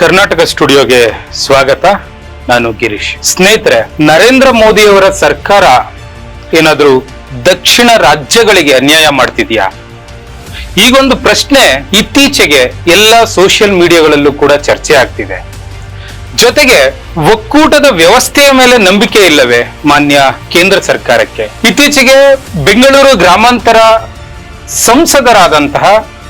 ಕರ್ನಾಟಕ ಸ್ಟುಡಿಯೋಗೆ ಸ್ವಾಗತ. ನಾನು ಗಿರೀಶ್. ಸ್ನೇಹಿತರೆ, ನರೇಂದ್ರ ಮೋದಿಯವರ ಸರ್ಕಾರ ಏನಾದರೂ ದಕ್ಷಿಣ ರಾಜ್ಯಗಳಿಗೆ ಅನ್ಯಾಯ ಮಾಡ್ತಿದ್ಯಾ? ಈಗೊಂದು ಪ್ರಶ್ನೆ ಇತ್ತೀಚೆಗೆ ಎಲ್ಲ ಸೋಷಿಯಲ್ ಮೀಡಿಯಾಗಳಲ್ಲೂ ಕೂಡ ಚರ್ಚೆ ಆಗ್ತಿದೆ. ಜೊತೆಗೆ ಒಕ್ಕೂಟದ ವ್ಯವಸ್ಥೆಯ ಮೇಲೆ ನಂಬಿಕೆ ಇಲ್ಲವೇ ಮಾನ್ಯ ಕೇಂದ್ರ ಸರ್ಕಾರಕ್ಕೆ? ಇತ್ತೀಚೆಗೆ ಬೆಂಗಳೂರು ಗ್ರಾಮಾಂತರ ಸಂಸದರಾದಂತಹ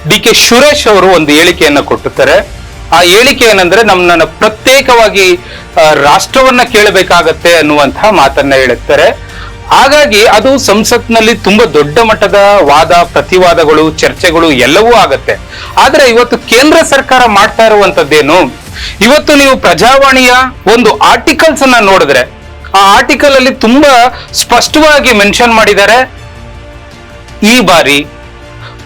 ಡಿ ಕೆ ಸುರೇಶ್ ಅವರು ಒಂದು ಹೇಳಿಕೆಯನ್ನು ಕೊಟ್ಟುತ್ತಾರೆ ಆ ಹೇಳಿಕೆ ಏನಂದ್ರೆ ನಮ್ಮನ್ನ ಪ್ರತ್ಯೇಕವಾಗಿ ರಾಷ್ಟ್ರವನ್ನ ಕೇಳಬೇಕಾಗತ್ತೆ ಅನ್ನುವಂತಹ ಮಾತನ್ನ ಹೇಳುತ್ತಾರೆ. ಹಾಗಾಗಿ ಅದು ಸಂಸತ್ನಲ್ಲಿ ತುಂಬಾ ದೊಡ್ಡ ಮಟ್ಟದ ವಾದ, ಪ್ರತಿವಾದಗಳು, ಚರ್ಚೆಗಳು ಎಲ್ಲವೂ ಆಗತ್ತೆ. ಆದ್ರೆ ಇವತ್ತು ಕೇಂದ್ರ ಸರ್ಕಾರ ಮಾಡ್ತಾ ಇರುವಂತದ್ದೇನು? ಇವತ್ತು ನೀವು ಪ್ರಜಾವಾಣಿಯ ಒಂದು ಆರ್ಟಿಕಲ್ಸ್ ಅನ್ನ ನೋಡಿದ್ರೆ, ಆ ಆರ್ಟಿಕಲ್ ಅಲ್ಲಿ ತುಂಬಾ ಸ್ಪಷ್ಟವಾಗಿ ಮೆನ್ಷನ್ ಮಾಡಿದ್ದಾರೆ. ಈ ಬಾರಿ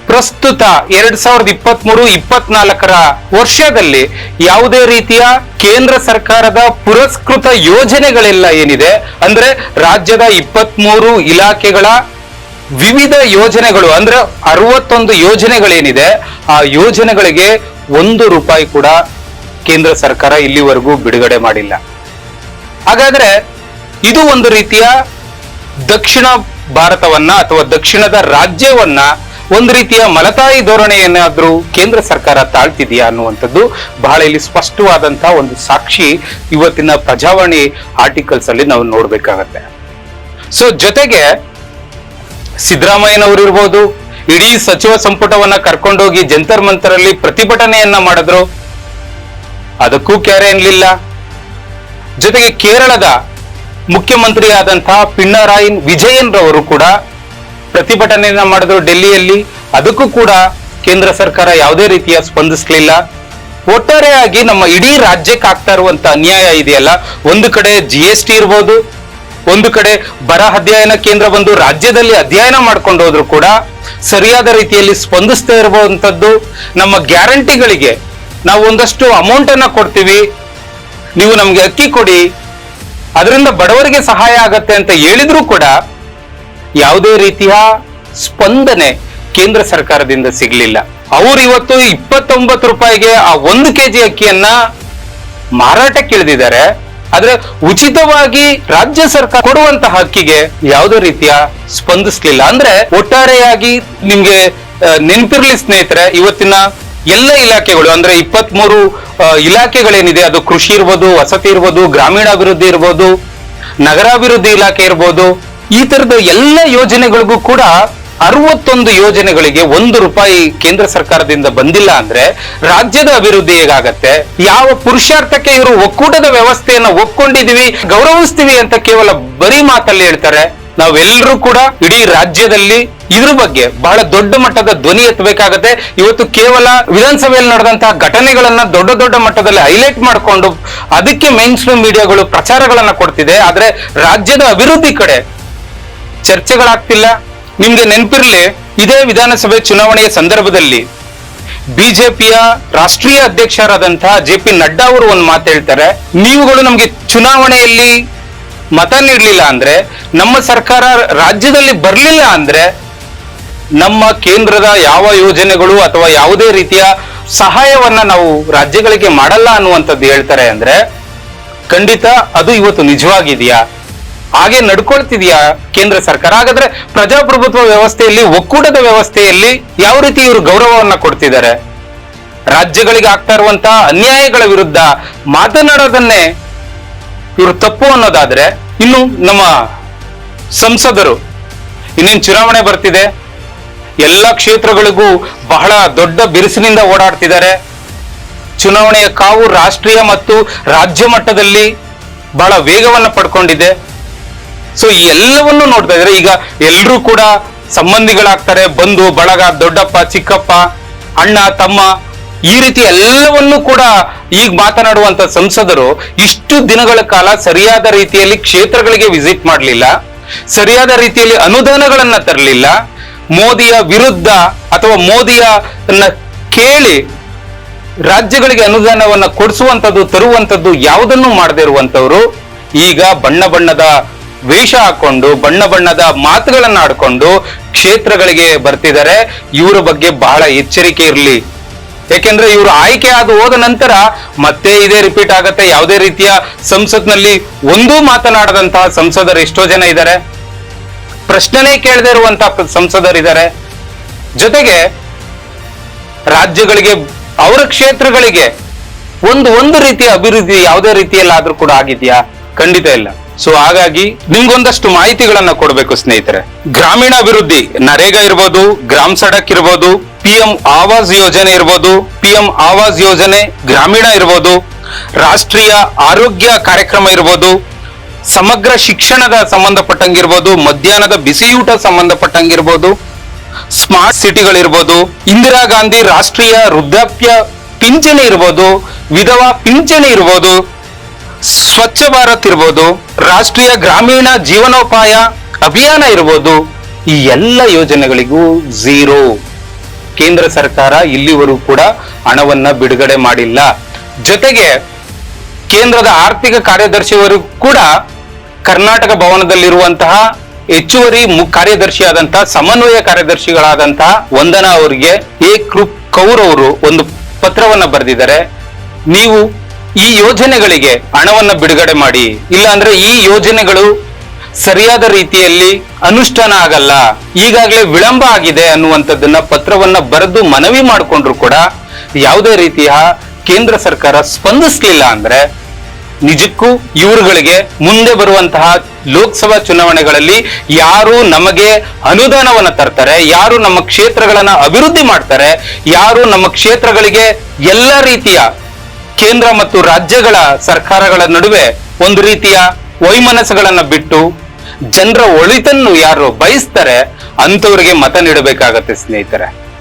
ಪ್ರಸ್ತುತ ಎರಡ್ ಸಾವಿರದ ಇಪ್ಪತ್ತ್ ಮೂರು ಇಪ್ಪತ್ನಾಲ್ಕರ ವರ್ಷದಲ್ಲಿ ಯಾವುದೇ ರೀತಿಯ ಕೇಂದ್ರ ಸರ್ಕಾರದ ಪುರಸ್ಕೃತ ಯೋಜನೆಗಳೆಲ್ಲ ಏನಿದೆ? ಅಂದ್ರೆ ರಾಜ್ಯದ ಇಪ್ಪತ್ಮೂರು ಇಲಾಖೆಗಳ ವಿವಿಧ ಯೋಜನೆಗಳು, ಅಂದ್ರೆ ಅರವತ್ತೊಂದು ಯೋಜನೆಗಳೇನಿದೆ, ಆ ಯೋಜನೆಗಳಿಗೆ ಒಂದು ರೂಪಾಯಿ ಕೂಡ ಕೇಂದ್ರ ಸರ್ಕಾರ ಇಲ್ಲಿವರೆಗೂ ಬಿಡುಗಡೆ ಮಾಡಿಲ್ಲ. ಹಾಗಾದ್ರೆ ಇದು ಒಂದು ರೀತಿಯ ದಕ್ಷಿಣ ಭಾರತವನ್ನ ಅಥವಾ ದಕ್ಷಿಣದ ರಾಜ್ಯವನ್ನ ಒಂದು ರೀತಿಯ ಮಲತಾಯಿ ಧೋರಣೆಯನ್ನಾದ್ರೂ ಕೇಂದ್ರ ಸರ್ಕಾರ ತಾಳ್ತಿದೆಯಾ ಅನ್ನುವಂಥದ್ದು ಬಹಳ ಇಲ್ಲಿ ಸ್ಪಷ್ಟವಾದಂತಹ ಒಂದು ಸಾಕ್ಷಿ ಇವತ್ತಿನ ಪ್ರಜಾವಾಣಿ ಆರ್ಟಿಕಲ್ಸ್ ಅಲ್ಲಿ ನಾವು ನೋಡ್ಬೇಕಾಗತ್ತೆ. ಸೊ ಜೊತೆಗೆ ಸಿದ್ದರಾಮಯ್ಯನವರು ಇರ್ಬೋದು ಇಡೀ ಸಚಿವ ಸಂಪುಟವನ್ನ ಕರ್ಕೊಂಡೋಗಿ ಜಂತರ್ ಮಂತರಲ್ಲಿ ಪ್ರತಿಭಟನೆಯನ್ನ ಮಾಡಿದ್ರು. ಅದಕ್ಕೂ ಕ್ಯಾರೆ ಎನ್ಲಿಲ್ಲ ಜೊತೆಗೆ ಕೇರಳದ ಮುಖ್ಯಮಂತ್ರಿ ಆದಂತಹ ಪಿಣ್ಣರಾಯನ್ ವಿಜಯನ್ ರವರು ಕೂಡ ಪ್ರತಿಭಟನೆಯನ್ನ ಮಾಡಿದ್ರು ಡೆಲ್ಲಿಯಲ್ಲಿ, ಅದಕ್ಕೂ ಕೂಡ ಕೇಂದ್ರ ಸರ್ಕಾರ ಯಾವುದೇ ರೀತಿಯ ಸ್ಪಂದಿಸಲಿಲ್ಲ. ಒಟ್ಟಾರೆಯಾಗಿ ನಮ್ಮ ಇಡೀ ರಾಜ್ಯಕ್ಕೆ ಆಗ್ತಾ ಇರುವಂತ ಅನ್ಯಾಯ ಇದೆಯಲ್ಲ, ಒಂದು ಕಡೆ ಜಿ ಎಸ್ ಟಿ ಇರ್ಬೋದು, ಒಂದು ಕಡೆ ಬರ ಅಧ್ಯಯನ ಕೇಂದ್ರ ಬಂದು ರಾಜ್ಯದಲ್ಲಿ ಅಧ್ಯಯನ ಮಾಡ್ಕೊಂಡು ಹೋದ್ರು ಕೂಡ ಸರಿಯಾದ ರೀತಿಯಲ್ಲಿ ಸ್ಪಂದಿಸ್ತಾ ಇರುವಂತದ್ದು ನಮ್ಮ ಗ್ಯಾರಂಟಿಗಳಿಗೆ ನಾವು ಒಂದಷ್ಟು ಅಮೌಂಟ್ ಅನ್ನ ಕೊಡ್ತೀವಿ. ನೀವು ನಮ್ಗೆ ಅಕ್ಕಿ ಕೊಡಿ, ಅದರಿಂದ ಬಡವರಿಗೆ ಸಹಾಯ ಆಗತ್ತೆ ಅಂತ ಹೇಳಿದ್ರು ಕೂಡ ಯಾವುದೇ ರೀತಿಯ ಸ್ಪಂದನೆ ಕೇಂದ್ರ ಸರ್ಕಾರದಿಂದ ಸಿಗಲಿಲ್ಲ. ಅವ್ರು ಇವತ್ತು ಇಪ್ಪತ್ತೊಂಬತ್ತು ರೂಪಾಯಿಗೆ ಆ ಒಂದು ಕೆಜಿ ಅಕ್ಕಿಯನ್ನ ಮಾರಾಟಕ್ಕೆ ಇಳಿದಿದ್ದಾರೆ. ಆದ್ರೆ ಉಚಿತವಾಗಿ ರಾಜ್ಯ ಸರ್ಕಾರ ಕೊಡುವಂತಹ ಅಕ್ಕಿಗೆ ಯಾವುದೇ ರೀತಿಯ ಸ್ಪಂದಿಸ್ಲಿಲ್ಲ. ಅಂದ್ರೆ ಒಟ್ಟಾರೆಯಾಗಿ ನಿಮ್ಗೆ ನೆನಪಿರ್ಲಿ ಸ್ನೇಹಿತರೆ, ಇವತ್ತಿನ ಎಲ್ಲ ಇಲಾಖೆಗಳು, ಅಂದ್ರೆ ಇಪ್ಪತ್ಮೂರು ಇಲಾಖೆಗಳೇನಿದೆ, ಅದು ಕೃಷಿ ಇರ್ಬೋದು, ವಸತಿ ಇರ್ಬೋದು, ಗ್ರಾಮೀಣಾಭಿವೃದ್ಧಿ ಇರ್ಬೋದು, ನಗರಾಭಿವೃದ್ಧಿ ಇಲಾಖೆ ಇರ್ಬೋದು ಈ ತರದ ಎಲ್ಲ ಯೋಜನೆಗಳಿಗೂ ಕೂಡ ಅರವತ್ತೊಂದು ಯೋಜನೆಗಳಿಗೆ ಒಂದು ರೂಪಾಯಿ ಕೇಂದ್ರ ಸರ್ಕಾರದಿಂದ ಬಂದಿಲ್ಲ ಅಂದ್ರೆ ರಾಜ್ಯದ ಅಭಿವೃದ್ಧಿ ಹೇಗಾಗತ್ತೆ? ಯಾವ ಪುರುಷಾರ್ಥಕ್ಕೆ ಇವರು ಒಕ್ಕೂಟದ ವ್ಯವಸ್ಥೆಯನ್ನ ಒಪ್ಕೊಂಡಿದೀವಿ, ಗೌರವಿಸ್ತೀವಿ ಅಂತ ಕೇವಲ ಬರೀ ಮಾತಲ್ಲಿ ಹೇಳ್ತಾರೆ. ನಾವೆಲ್ಲರೂ ಕೂಡ ಇಡೀ ರಾಜ್ಯದಲ್ಲಿ ಇದ್ರ ಬಗ್ಗೆ ಬಹಳ ದೊಡ್ಡ ಮಟ್ಟದ ಧ್ವನಿ ಎತ್ತಬೇಕಾಗತ್ತೆ. ಇವತ್ತು ಕೇವಲ ವಿಧಾನಸಭೆಯಲ್ಲಿ ನಡೆದಂತಹ ಘಟನೆಗಳನ್ನ ದೊಡ್ಡ ದೊಡ್ಡ ಮಟ್ಟದಲ್ಲಿ ಹೈಲೈಟ್ ಮಾಡಿಕೊಂಡು ಅದಕ್ಕೆ ಮೈನ್ ಸ್ಟ್ರೀಮ್ ಮೀಡಿಯಾಗಳು ಪ್ರಚಾರಗಳನ್ನ ಕೊಡ್ತಿದೆ. ಆದ್ರೆ ರಾಜ್ಯದ ಅಭಿವೃದ್ಧಿ ಕಡೆ ಚರ್ಚೆಗಳಾಗ್ತಿಲ್ಲ. ನಿಮ್ಗೆ ನೆನಪಿರ್ಲಿ, ಇದೇ ವಿಧಾನಸಭೆ ಚುನಾವಣೆಯ ಸಂದರ್ಭದಲ್ಲಿ ಬಿಜೆಪಿಯ ರಾಷ್ಟ್ರೀಯ ಅಧ್ಯಕ್ಷರಾದಂತಹ ಜೆ ಪಿ ನಡ್ಡಾ ಅವರು ಒಂದು ಮಾತು ಹೇಳ್ತಾರೆ. ನೀವುಗಳು ನಮ್ಗೆ ಚುನಾವಣೆಯಲ್ಲಿ ಮತ ನೀಡಲಿಲ್ಲ ಅಂದ್ರೆ, ನಮ್ಮ ಸರ್ಕಾರ ರಾಜ್ಯದಲ್ಲಿ ಬರಲಿಲ್ಲ ಅಂದ್ರೆ, ನಮ್ಮ ಕೇಂದ್ರದ ಯಾವ ಯೋಜನೆಗಳು ಅಥವಾ ಯಾವುದೇ ರೀತಿಯ ಸಹಾಯವನ್ನ ನಾವು ರಾಜ್ಯಗಳಿಗೆ ಮಾಡಲ್ಲ ಅನ್ನುವಂಥದ್ದು ಹೇಳ್ತಾರೆ ಅಂದ್ರೆ, ಖಂಡಿತ ಅದು ಇವತ್ತು ನಿಜವಾಗಿದೆಯಾ? ಹಾಗೆ ನಡ್ಕೊಳ್ತಿದ್ಯಾ ಕೇಂದ್ರ ಸರ್ಕಾರ? ಹಾಗಾದ್ರೆ ಪ್ರಜಾಪ್ರಭುತ್ವ ವ್ಯವಸ್ಥೆಯಲ್ಲಿ, ಒಕ್ಕೂಟದ ವ್ಯವಸ್ಥೆಯಲ್ಲಿ ಯಾವ ರೀತಿ ಇವರು ಗೌರವವನ್ನ ಕೊಡ್ತಿದ್ದಾರೆ? ರಾಜ್ಯಗಳಿಗೆ ಆಗ್ತಾ ಇರುವಂತಹ ಅನ್ಯಾಯಗಳ ವಿರುದ್ಧ ಮಾತನಾಡೋದನ್ನೇ ಇವರು ತಪ್ಪು ಅನ್ನೋದಾದ್ರೆ ಇನ್ನು ನಮ್ಮ ಸಂಸದರು ಇನ್ನೇನು ಚುನಾವಣೆ ಬರ್ತಿದೆ. ಎಲ್ಲ ಕ್ಷೇತ್ರಗಳಿಗೂ ಬಹಳ ದೊಡ್ಡ ಬಿರುಸಿನಿಂದ ಓಡಾಡ್ತಿದ್ದಾರೆ. ಚುನಾವಣೆಯ ಕಾವು ರಾಷ್ಟ್ರೀಯ ಮತ್ತು ರಾಜ್ಯ ಮಟ್ಟದಲ್ಲಿ ಬಹಳ ವೇಗವನ್ನು ಪಡ್ಕೊಂಡಿದೆ. ಸೊ ಈ ಎಲ್ಲವನ್ನು ನೋಡ್ತಾ ಈಗ ಎಲ್ಲರೂ ಕೂಡ ಸಂಬಂಧಿಗಳಾಗ್ತಾರೆ. ಬಂಧು, ಬಳಗ, ದೊಡ್ಡಪ್ಪ, ಚಿಕ್ಕಪ್ಪ, ಅಣ್ಣ, ತಮ್ಮ ಈ ರೀತಿ ಎಲ್ಲವನ್ನೂ ಕೂಡ ಈಗ ಮಾತನಾಡುವಂತ ಸಂಸದರು ಇಷ್ಟು ದಿನಗಳ ಕಾಲ ಸರಿಯಾದ ರೀತಿಯಲ್ಲಿ ಕ್ಷೇತ್ರಗಳಿಗೆ ವಿಸಿಟ್ ಮಾಡಲಿಲ್ಲ. ಸರಿಯಾದ ರೀತಿಯಲ್ಲಿ ಅನುದಾನಗಳನ್ನ ತರಲಿಲ್ಲ. ಮೋದಿಯ ವಿರುದ್ಧ ಅಥವಾ ಮೋದಿಯ ಕೇಳಿ ರಾಜ್ಯಗಳಿಗೆ ಅನುದಾನವನ್ನ ಕೊಡಿಸುವಂಥದ್ದು ತರುವಂತದ್ದು ಯಾವುದನ್ನು ಮಾಡದೇ ಇರುವಂತವ್ರು ಈಗ ಬಣ್ಣ ಬಣ್ಣದ ವೇಷ ಹಾಕೊಂಡು, ಬಣ್ಣ ಬಣ್ಣದ ಮಾತುಗಳನ್ನ ಆಡ್ಕೊಂಡು ಕ್ಷೇತ್ರಗಳಿಗೆ ಬರ್ತಿದ್ದಾರೆ. ಇವರ ಬಗ್ಗೆ ಬಹಳ ಎಚ್ಚರಿಕೆ ಇರಲಿ. ಯಾಕೆಂದ್ರೆ ಇವರು ಆಯ್ಕೆ ಆದ ಹೋದ ನಂತರ ಮತ್ತೆ ಇದೇ ರಿಪೀಟ್ ಆಗತ್ತೆ. ಯಾವುದೇ ರೀತಿಯ ಸಂಸತ್ನಲ್ಲಿ ಒಂದೂ ಮಾತನಾಡದಂತಹ ಸಂಸದರು ಎಷ್ಟೋ ಜನ ಇದ್ದಾರೆ. ಪ್ರಶ್ನೆನೇ ಕೇಳದೇ ಇರುವಂತಹ ಸಂಸದರಿದ್ದಾರೆ ಜೊತೆಗೆ ರಾಜ್ಯಗಳಿಗೆ, ಅವರ ಕ್ಷೇತ್ರಗಳಿಗೆ ಒಂದು ಒಂದು ರೀತಿಯ ಅಭಿವೃದ್ಧಿ ಯಾವುದೇ ರೀತಿಯಲ್ಲಾದ್ರೂ ಕೂಡ ಆಗಿದೆಯಾ? ಖಂಡಿತ ಇಲ್ಲ. ಸೊ ಹಾಗಾಗಿ ನಿಮ್ಗೊಂದಷ್ಟು ಮಾಹಿತಿಗಳನ್ನ ಕೊಡಬೇಕು ಸ್ನೇಹಿತರೆ. ಗ್ರಾಮೀಣ ಅಭಿವೃದ್ಧಿ ನರೇಗಾ ಇರ್ಬೋದು, ಗ್ರಾಮ್ ಸಡಕ್ ಇರ್ಬೋದು ಪಿ ಎಂ ಆವಾಸ್ ಯೋಜನೆ ಇರ್ಬೋದು ಪಿ ಎಂ ಆವಾಸ್ ಯೋಜನೆ ಗ್ರಾಮೀಣ ಇರ್ಬೋದು, ರಾಷ್ಟ್ರೀಯ ಆರೋಗ್ಯ ಕಾರ್ಯಕ್ರಮ ಇರ್ಬೋದು, ಸಮಗ್ರ ಶಿಕ್ಷಣದ ಸಂಬಂಧಪಟ್ಟಂಗಿರ್ಬೋದು, ಮಧ್ಯಾಹ್ನದ ಬಿಸಿಯೂಟ ಸಂಬಂಧಪಟ್ಟಂಗಿರ್ಬೋದು, ಸ್ಮಾರ್ಟ್ ಸಿಟಿಗಳಿರ್ಬೋದು, ಇಂದಿರಾ ಗಾಂಧಿ ರಾಷ್ಟ್ರೀಯ ವೃದ್ಧಾಪ್ಯ ಪಿಂಚಣಿ ಇರ್ಬೋದು, ವಿಧವಾ ಪಿಂಚಣಿ ಇರ್ಬೋದು ಸ್ವಚ್ಛ ಭಾರತ್ ಇರ್ಬೋದು, ರಾಷ್ಟ್ರೀಯ ಗ್ರಾಮೀಣ ಜೀವನೋಪಾಯ ಅಭಿಯಾನ ಇರ್ಬೋದು, ಈ ಎಲ್ಲ ಯೋಜನೆಗಳಿಗೂ ಝೀರೋ. ಕೇಂದ್ರ ಸರ್ಕಾರ ಇಲ್ಲಿವರೆಗೂ ಕೂಡ ಹಣವನ್ನ ಬಿಡುಗಡೆ ಮಾಡಿಲ್ಲ. ಜೊತೆಗೆ ಕೇಂದ್ರದ ಆರ್ಥಿಕ ಕಾರ್ಯದರ್ಶಿಯವರು ಕೂಡ ಕರ್ನಾಟಕ ಭವನದಲ್ಲಿರುವಂತಹ ಹೆಚ್ಚುವರಿ ಕಾರ್ಯದರ್ಶಿಯಾದಂತಹ, ಸಮನ್ವಯ ಕಾರ್ಯದರ್ಶಿಗಳಾದಂತಹ ವಂದನಾ ಅವರಿಗೆ ಎ ಕೃಪ್ ಕೌರ್ ಅವರು ಒಂದು ಪತ್ರವನ್ನ ಬರೆದಿದ್ದಾರೆ. ನೀವು ಈ ಯೋಜನೆಗಳಿಗೆ ಹಣವನ್ನು ಬಿಡುಗಡೆ ಮಾಡಿ. ಇಲ್ಲ ಅಂದ್ರೆ ಈ ಯೋಜನೆಗಳು ಸರಿಯಾದ ರೀತಿಯಲ್ಲಿ ಅನುಷ್ಠಾನ ಆಗಲ್ಲ. ಈಗಾಗಲೇ ವಿಳಂಬ ಆಗಿದೆ ಅನ್ನುವಂಥದ್ದನ್ನ ಪತ್ರವನ್ನ ಬರೆದು ಮನವಿ ಮಾಡಿಕೊಂಡ್ರು ಕೂಡ ಯಾವುದೇ ರೀತಿಯ ಕೇಂದ್ರ ಸರ್ಕಾರ ಸ್ಪಂದಿಸಲಿಲ್ಲ ಅಂದ್ರೆ ನಿಜಕ್ಕೂ ಇವರುಗಳಿಗೆ ಮುಂದೆ ಬರುವಂತಹ ಲೋಕಸಭಾ ಚುನಾವಣೆಗಳಲ್ಲಿ ಯಾರು ನಮಗೆ ಅನುದಾನವನ್ನು ತರ್ತಾರೆ, ಯಾರು ನಮ್ಮ ಕ್ಷೇತ್ರಗಳನ್ನ ಅಭಿವೃದ್ಧಿ ಮಾಡ್ತಾರೆ, ಯಾರು ನಮ್ಮ ಕ್ಷೇತ್ರಗಳಿಗೆ ಎಲ್ಲ ರೀತಿಯ ಕೇಂದ್ರ ಮತ್ತು ರಾಜ್ಯಗಳ ಸರ್ಕಾರಗಳ ನಡುವೆ ಒಂದು ರೀತಿಯ ವೈಮನಸ್ಸುಗಳನ್ನ ಬಿಟ್ಟು ಜನರ ಒಳಿತನ್ನು ಯಾರು ಬಯಸ್ತಾರೆ ಅಂತವರಿಗೆ ಮತ ನೀಡಬೇಕಾಗತ್ತೆ ಸ್ನೇಹಿತರೆ.